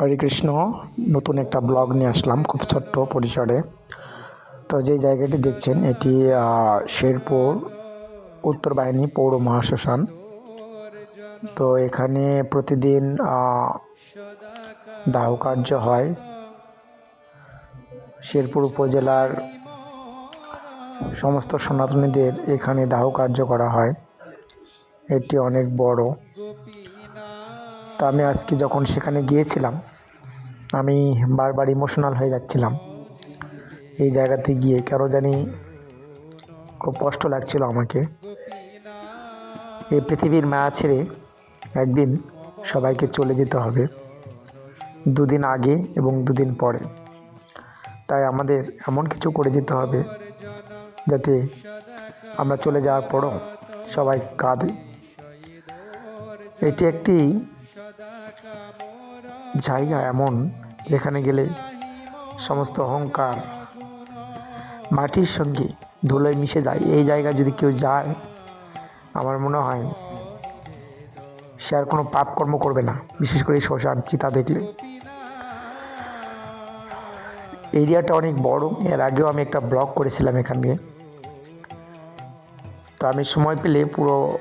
হরে কৃষ্ণ, নতুন একটা ব্লগ নিয়ে আসলাম খুব ছোট্ট পরিসরে। তো যে জায়গাটি দেখছেন, এটি শেরপুর উত্তর বাহিনী পৌর মহাশ্মশান। তো এখানে প্রতিদিন দাহ কার্য হয়। শেরপুর উপজেলার সমস্ত সনাতনীদের এখানে দাহ কার্য করা হয়। এটি অনেক বড়। তো আমি আজকে যখন সেখানে গিয়েছিলাম, আমি বারবার ইমোশনাল হয়ে যাচ্ছিলাম। এই জায়গাতে গিয়ে কেন জানি খুব কষ্ট লাগছিল আমাকে। এই পৃথিবীর মায়া ছেড়ে একদিন সবাইকে চলে যেতে হবে, দুদিন আগে এবং দুদিন পরে। তাই আমাদের এমন কিছু করে যেতে হবে যাতে আমরা চলে যাওয়ার পরও সবাই কাঁদে। এটি একটি জায়গা এমন যেখানে গেলে সমস্ত অহংকার মাটির সঙ্গে ধুলোয় মিশে যায়। এই জায়গায় যদি কেউ যায়, আমার মনে হয় সে আর কোনো পাপ কর্ম করবে না। বিশেষ করে শ্মশান চিতা দেখলে। এরিয়াটা অনেক বড়। এর আগেও আমি একটা ব্লগ করেছিলাম এখানে। তো আমি সময় পেলে পুরো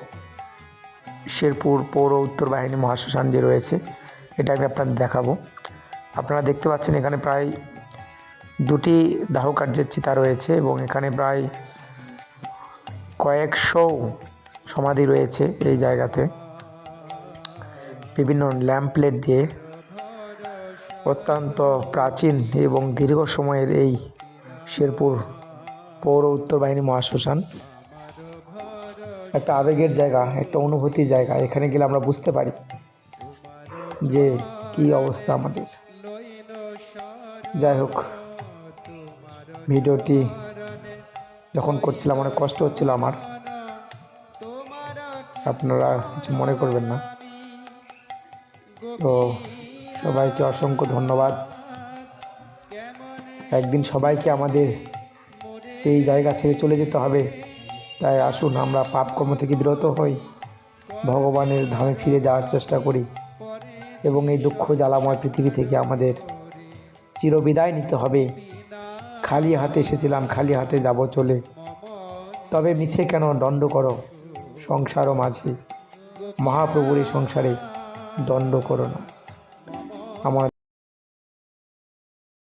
শেরপুর পৌর উত্তর বাহিনী মহাশ্মশান যে রয়েছে এটা আমি আপনাদের দেখাবো। আপনারা দেখতে পাচ্ছেন এখানে প্রায় দুটি দাহ কার্যের চিতা রয়েছে এবং এখানে প্রায় কয়েকশো সমাধি রয়েছে এই জায়গাতে। বিভিন্ন ল্যাম্প প্লেট দিয়ে অত্যন্ত প্রাচীন এবং দীর্ঘ সময়ের এই শেরপুর পৌর উত্তর বাহিনী মহাশ্মশান। একটা আবেগের জায়গা, একটা অনুভূতির জায়গা। এখানে গেলে আমরা বুঝতে পারি যে কি অবস্থা আমাদের। যাই হোক, ভিডিওটি যখন করছিলাম অনেক কষ্ট হচ্ছিল আমার। আপনারা কিছু মনে করবেন না। তো সবাইকে অসংখ্য ধন্যবাদ। একদিন সবাইকে আমাদের এই জায়গা ছেড়ে চলে যেতে হবে। তাই আসুন, আমরা পাপকর্ম থেকে বিরত হই। ভগবানের ধামে ফিরে যাওয়ার চেষ্টা করি। এবং এই দুঃখ জ্বালাময় পৃথিবী থেকে আমাদের চিরবিদায় নিতে হবে। খালি হাতে এসেছিলাম, খালি হাতে যাব চলে। তবে মিছে কেন দণ্ড করো? সংসারও মাঝে। মহাপ্রভুর এই সংসারে দণ্ড করো না। আমার